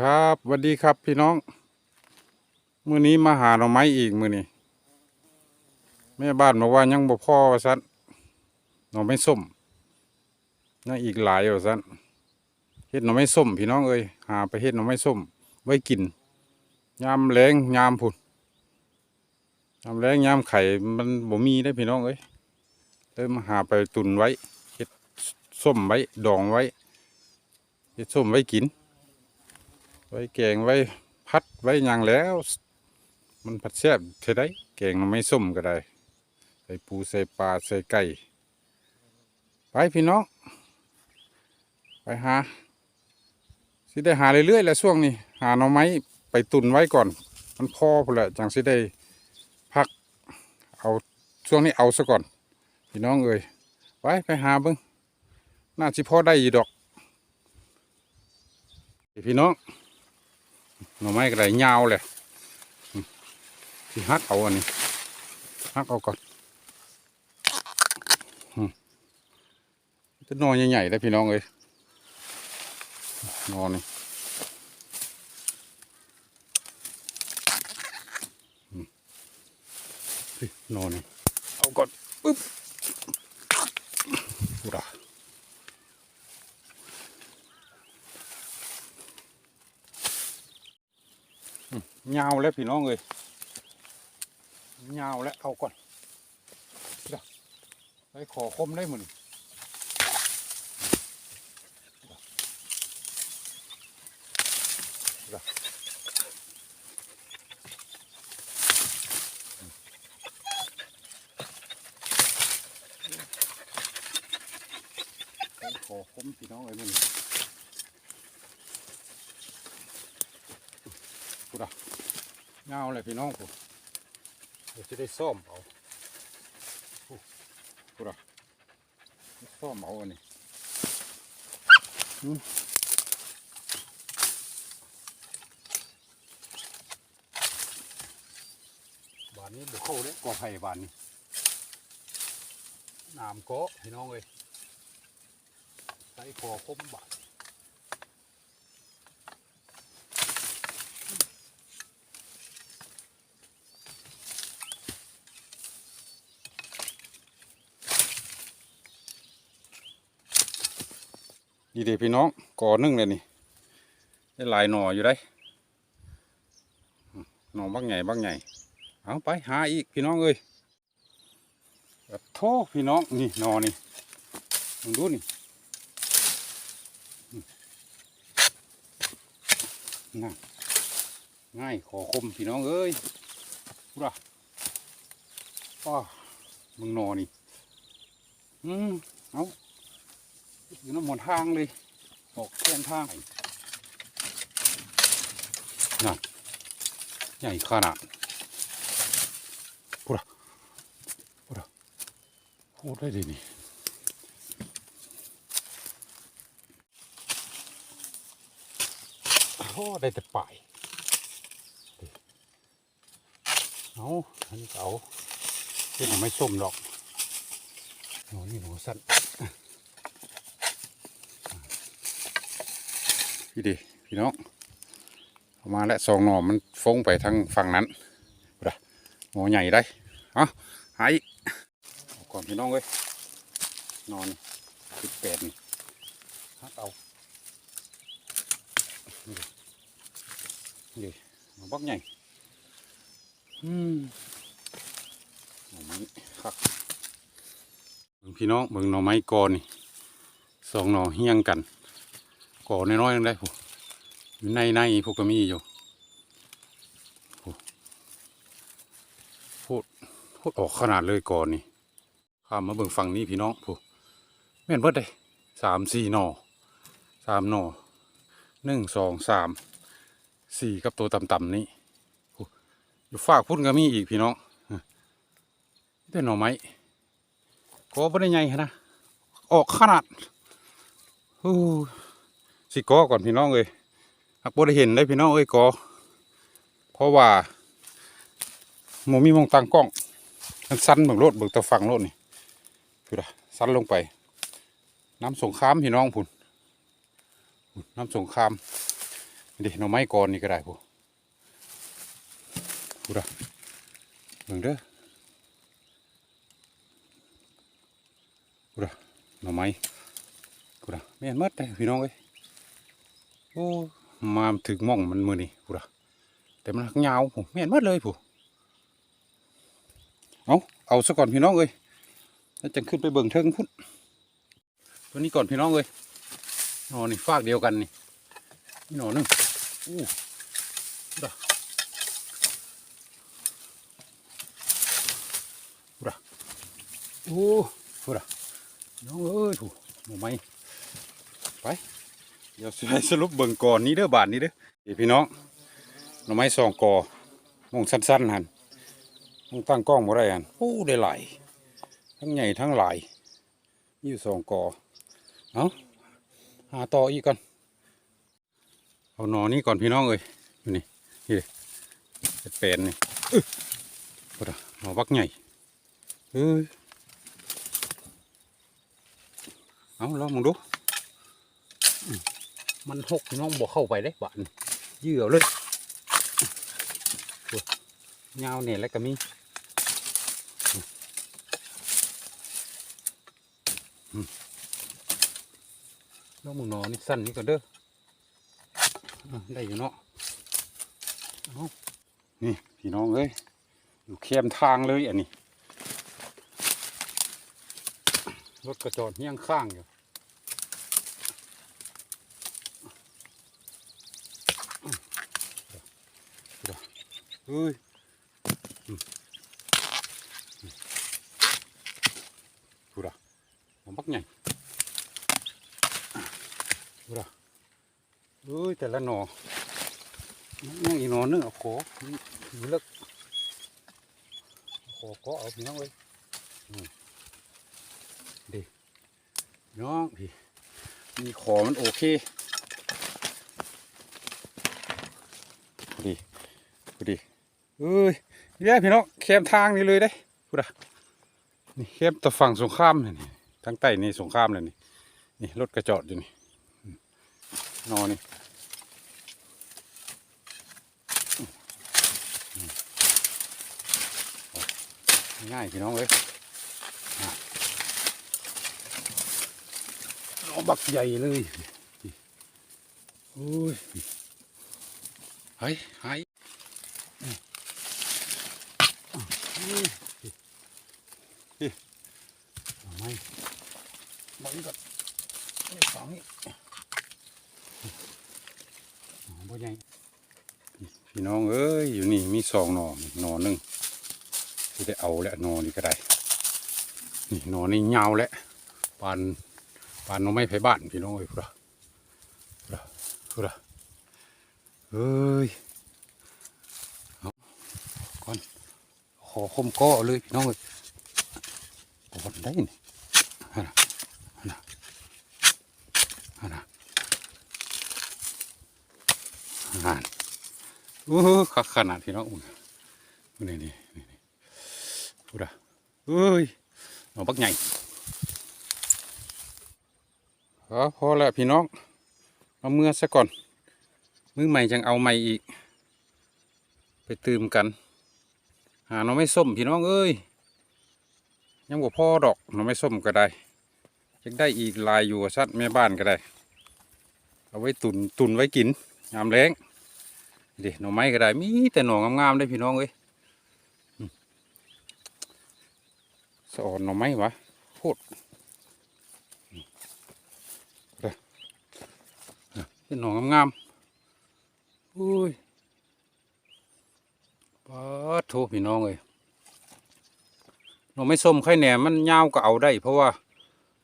ครับสวัสดีครับพี่น้องมื้อนี้มาหาหน่อไม้อีกมื้อนี้แม่บ้านบอกว่ายังบ่พ่อว่าซั่นหน่อไม้ส้มยังอีกหลายว่าซั่นเฮ็ดหน่อไม้ส้ม พี่น้องเอ้ยหาไปเฮ็ดหน่อไม้ส้ม ไว้กินยามแลงยามพุ่นยามแลงยามไข่มันบ่มีได้พี่น้องเอ้ยเลยมาหาไปตุนไว้เฮ็ดส้มไว้ดองไว้เฮ็ดส้มไว้กิน ไว้แกงไว้พัดไว้ยังแล้ว มันผัดแซ่บเท่าไดแกงหน่อไม้ส้มก็ได้ ใส่ปูใส่ปลาใส่ไก่ ไปพี่น้อง ไปหาสิได้หาเรื่อยๆแหล้วช่วงนี้ หาหน่อไม้ไปตุนไว้ก่อน มันพอพอแหละจังสิได้พัก เอาช่วงนี้เอาซะก่อน พี่น้องเอ้ยไปไปหาเบิ้งน่าสิพอได้อยู่ดอก พี่น้อง หน่อไม้ก็ได้ยาวเลยที่ฮักเอาอันนี้ฮักเอาก่อนจะนอนใหญ่ๆเลยพี่น้องเอ้ยนอนนี่อืมนี่นอนนี่เอาก่อนปึ๊บอุระ ยาวแล้วพี่น้องเอ้ยยาวแล้วเอาก่อนเดี๋ยวไปขอคมได้หมดนี่เดี๋ยวไปขอคมพี่น้องเอ้ยหมันกูดะ เงาเลยพี่น้องผมเดี๋ยวจะได้ซ่อมเอาโอ้กูระซ่อมเอาอันนี้อืมบานนี้บุกเข้าเลยกอไผ่บานนี้น้ำเกาะพี่น้องเลยใส่คอคมบา ดนี่เดพี่น้องก่อนึ่งเลยนี่ได้หลายหน่ออยู่ได้อืมหน่อบักใหญ่บักใหญ่เอาไปหาอีกพี่น้องเอ้ยโทษพี่น้องนี่หน่อนี่มึงดูนี่ง่ายง่ายขอคมพี่น้องเอ้ยพูดอะอ้ามึงหน่อนี่อืมเอา อยู่น้ำหมดทางเลยออกแค่นทางนั่นใหญ่ขนาดพูดอะพูดอะพูดได้ดีนี่โอ้ได้แต่ป่ายเอาอันนี้เอาเป็นไม่ส้มดอกโอ้นี่หนูสั้น พี่ดีพี่น้องเอามาแล้วสองหน่อมันฟงไปทางฝั่งนั้นดูดหน่อใหญ่ได้เอาหายเอาก่อนพี่น้องเอ้ยนอนสิบแปดนี่ฮักเอาดินี่ดิหน่อบักใหญ่อืมหน่อไม้คักเบิ่งพี่น้องเบิ่งหน่อไม้กอนี่สองหน่อเฮี้ยงกัน ก่อน้อยๆนั่นได้ผมในในพวกก็มีอยู่โอ้พูดพูดออกขนาดเลยก่อนนี่ข้ามมาเบิ่งฝั่งนี้พี่น้องผู้แม่นเบิดได้สามสี่หน่อสามหน่อหนึ่งสองสามสี่กับตัวต่ำๆนี้อยู่ฝากพุ่นก็มีอีกพี่น้องได้หน่อไม้ก็ไม่ได้ใหญ่นะออกขนาดอู้ สิกอก่อนพี่น้องเอ้ยหากบ่ได้เห็นได้พี่น้องเอ้ยกอเพราะว่าหมมีมองตังกล้องมันสั้นเบิ่งรถเบิ่งตะฟังรถนี่คือละสั้นลงไป น้ำสงครามพี่น้องพุ่นน้ำสงครามดิหน่อไม้ก่อนนี่ก็ได้ผู้ผู้ดะเบิ่งเด้อผู้ดะหน่อไม้ผู้ดะแม่นหมดเลยพี่น้องเอ้ย โอ้มาถึงม่องมันมือนี่ผู้ดะแต่มันยาวผู้แม่นหมดเลยผู้เอาเอาซะก่อนพี่น้องเอ้ยแล้วจะขึ้นไปเบิ่งเทิงพุ่นตัวนี้ก่อนพี่น้องเอ้ยนอนนี่ฟากเดียวกันนี่นี่นอหนึงอู้ดะดะโอ้พูดะน้องเอ้ยถูหน่อไม้ไป เดี๋ยวสิให้สรุปเบิ่งก่อนนี้เด้อบาทนี้เด้อพี่น้องหน่อไม้สองกอมองสั้นๆหันมองตั้งกล้องบ่ได้หันโอ้ได้หลายทั้งใหญ่ทั้งหลายมีอยู่สองกอเอาหาต่ออีกก่อนเอาหนอนี้ก่อนพี่น้องเอ้ยอยู่นี่นี่เลยเป็นแปนนี่ปะหนอบักใหญ่เอ้ยเอาลองมองดู มันหกน้องบอกเข้าไปได้บ้านเยื่อเลยโอ้ยยาเนี่ยแล้วก็มีอืมอืมลองมองนอนี่สั้นนี่ก่อนเด้อได้อยู่เนาะนี่พี่น้องเอ้ยอยู่เข้มทางเลยอันนี้รถกระจอดเฮี้ยงข้างอยู่ เฮ้ยอืมอืมพูดอะผมบักใหญ่พูดะเอ้ยแต่ละหนอยังอีกหนอนนึงเอาขอมีเลิกขอก็เอาพี่น้องเอ้ยอืมดีน้องพี่มีขอมันโอเคดีดี เอ้ยนี่พี่น้องแคมทางนี่เลยได้พูดอะนี่แคมตะฝั่งสงครามนี่ทั้งใต้นี่สงครามเลยนี่นี่รถกระจอดอยู่นี่นอนนี่ง่ายพี่น้องเลยอะนอบักใหญ่เลยโอ้ยเฮ้ยหายอืมอืมนี่เอา ไม่บังก่อนนี่สองนี่อ๋อบ่ใหญ่พี่น้องเอ้ยอยู่นี่มีสองหนอหนอหนึ่งที่ได้เอาแล้วหนอนี่ก็ได้นี่หนอนี่ยาแล้วปานปานหนอไม้ไผ่บ้านพี่น้องเอ้ยพุดะพุดะพุดะเอ้ยเอาก่อขอคมก้อเลยพี่น้องเอ้ยก่อนได้นี่ฮะนะฮะนะฮะนะอ่านโอ้ขขนาดพี่น้องอุ่นนี่นี่นี่นี่พูดอะเอ้ยหนอบักใหญ่พอพอแล้วพี่น้องเอาเมื่อซะก่อน มือใหม่จังเอาใหม่อีก ไปตื่มกัน หาหน่อไม่ส้มพี่น้องเอ้ยยังบ่พอดอกหน่อไม่ส้มก็ได้ยังได้อีกลายอยู่สัตว์แม่บ้านก็ได้ เอาไว้ตุนตุนไว้กินยามแรงด็หน่อไม้ก็ได้มีแต่หน่องามๆได้พี่น้องเอ้ยสอนหน่อไม้วะโคตรอืมเด้ออะเป็นหน่องามๆอุ้ย ปาดโทพี่น้องเอ้ยหน่อไม้ส้มไข่แหนมมันยาวก็เอาได้ เพราะว่า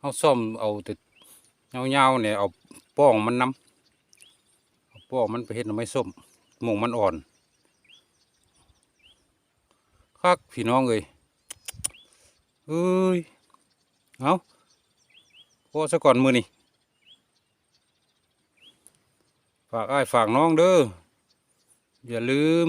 เอาส้มเอาแต่ยาวๆเนี่ยเอาป้องมันน้ำเอาป้องมันไปเห็ดหน่อไม้ส้มหมงมันอ่อนคักพี่น้องเอ้ยเอ้ยเอาพอซะก่อนมือนี่ฝากอ้ายฝากน้องเด้ออย่าลืม